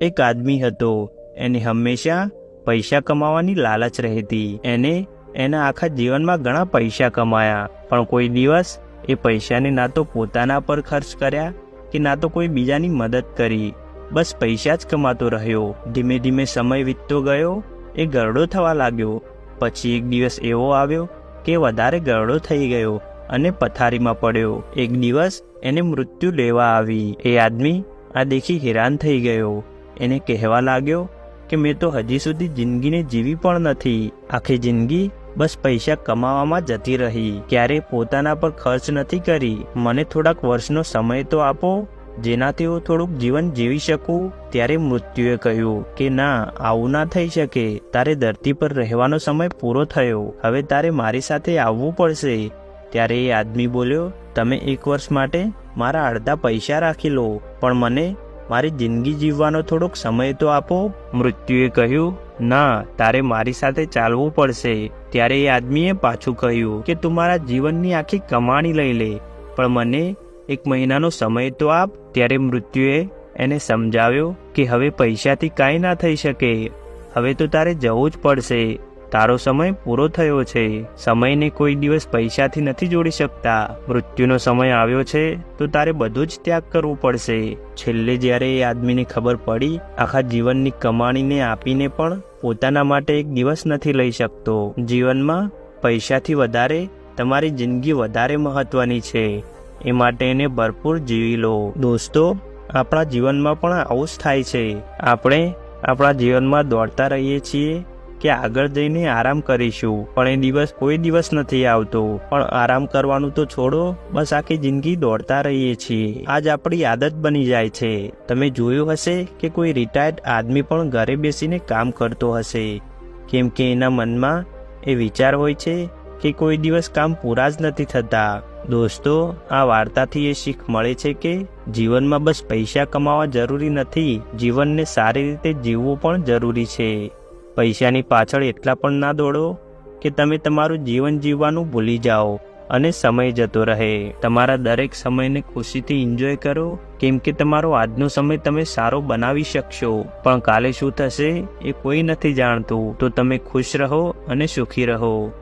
એક આદમી હતો. એને હંમેશા પૈસા કમાવાની લાલચ રહેતી. એને એના આખા જીવનમાં ઘણા પૈસા કમાયા. પણ કોઈ દિવસ એ પૈસાને ના તો પોતાના પર ખર્ચ કર્યા કે ના તો કોઈ બીજાની મદદ કરી. બસ પૈસા જ કમાતો રહ્યો. ધીમે ધીમે સમય વીતતો ગયો. એ ગરડો થવા લાગ્યો. પછી એક દિવસ એવો આવ્યો કે વધારે ગરડો થઈ ગયો અને પથારીમાં પડ્યો. એક દિવસ એને મૃત્યુ લેવા આવી. એ આદમી આ દેખી હેરાન થઈ ગયો. એને કહેવા લાગ્યો કે મેં તો હજી સુધી જિંદગીને જીવી પણ નથી. આખી જિંદગી બસ પૈસા કમાવામાં જતી રહી. ક્યારે પોતાના પર ખર્ચ નથી કરી. મને થોડાક વર્ષનો સમય તો આપો, જેનાથી હું થોડુંક જીવન જીવી શકું. ત્યારે મૃત્યુએ કહ્યું કે, ના, આવું ના થઈ શકે. તારે ધરતી પર રહેવાનો સમય પૂરો થયો. હવે તારે મારી સાથે આવવું પડશે. ત્યારે એ આદમી બોલ્યો, તમે એક વર્ષ માટે મારા અડધા પૈસા રાખી લો, પણ મને મારી જિંદગી જીવવાનો થોડોક સમય તો આપો. મૃત્યુએ કહ્યું, ના, તારે મારી સાથે ચાલવું પડશે. ત્યારે એ આદમીએ પાછું કહ્યું કે, તું મારા જીવનની આખી કમાણી લઈ લે, પણ મને એક મહિનાનો સમય તો આપ. ત્યારે મૃત્યુએ એને સમજાવ્યો કે, હવે પૈસાથી કાંઈ ના થઈ શકે, હવે તો તારે જવું જ પડશે. તારો સમય પૂરો થયો છે. સમયને કોઈ દિવસ પૈસાથી નથી જોડી શકતા. મૃત્યુનો સમય આવ્યો છે, તો તારે બધું જ ત્યાગ કરવું પડશે. છેલ્લે જ્યારે એ આદમીને ખબર પડી, આખા જીવનની કમાણીને આપીને પણ પોતાના માટે એક દિવસ નથી લઈ શકતો. જીવનમાં પૈસાથી વધારે, તમારી જિંદગી વધારે મહત્વની છે. એ માટે એને ભરપૂર જીવી લો. દોસ્તો, આપણા જીવનમાં પણ આવું જ થાય છે. આપણે આપણા જીવનમાં દોડતા રહીએ છીએ કે આગળ જઈને આરામ કરીશું. પણ એ દિવસ કોઈ દિવસ નથી આવતો. પણ આરામ કરવાનું તો છોડો, બસ આખી જિંદગી દોડતા રહીએ છીએ. આજ આપણી આદત બની જાય છે. તમે જોયું હશે કે કોઈ રિટાયર્ડ આદમી પણ ઘરે બેસીને કામ કરતો હશે. કેમ કે એના મનમાં એ વિચાર હોય છે કે કોઈ દિવસ કામ પૂરા જ નથી થતા. દોસ્તો, આ વાર્તાથી એ શીખ મળે છે કે જીવનમાં બસ પૈસા કમાવા જરૂરી નથી. જીવનને સારી રીતે જીવવું પણ જરૂરી છે. પૈસાની પાછળ એટલા પણ ના દોડો કે તમે તમારું જીવન જીવવાનું ભૂલી જાઓ અને સમય જતો રહે. તમારા દરેક સમયને ખુશીથી એન્જોય કરો, કેમ કે તમારો આજનો સમય તમે સારો બનાવી શકશો. પણ કાલે શું થશે એ કોઈ નથી જાણતું. તો તમે ખુશ રહો અને સુખી રહો.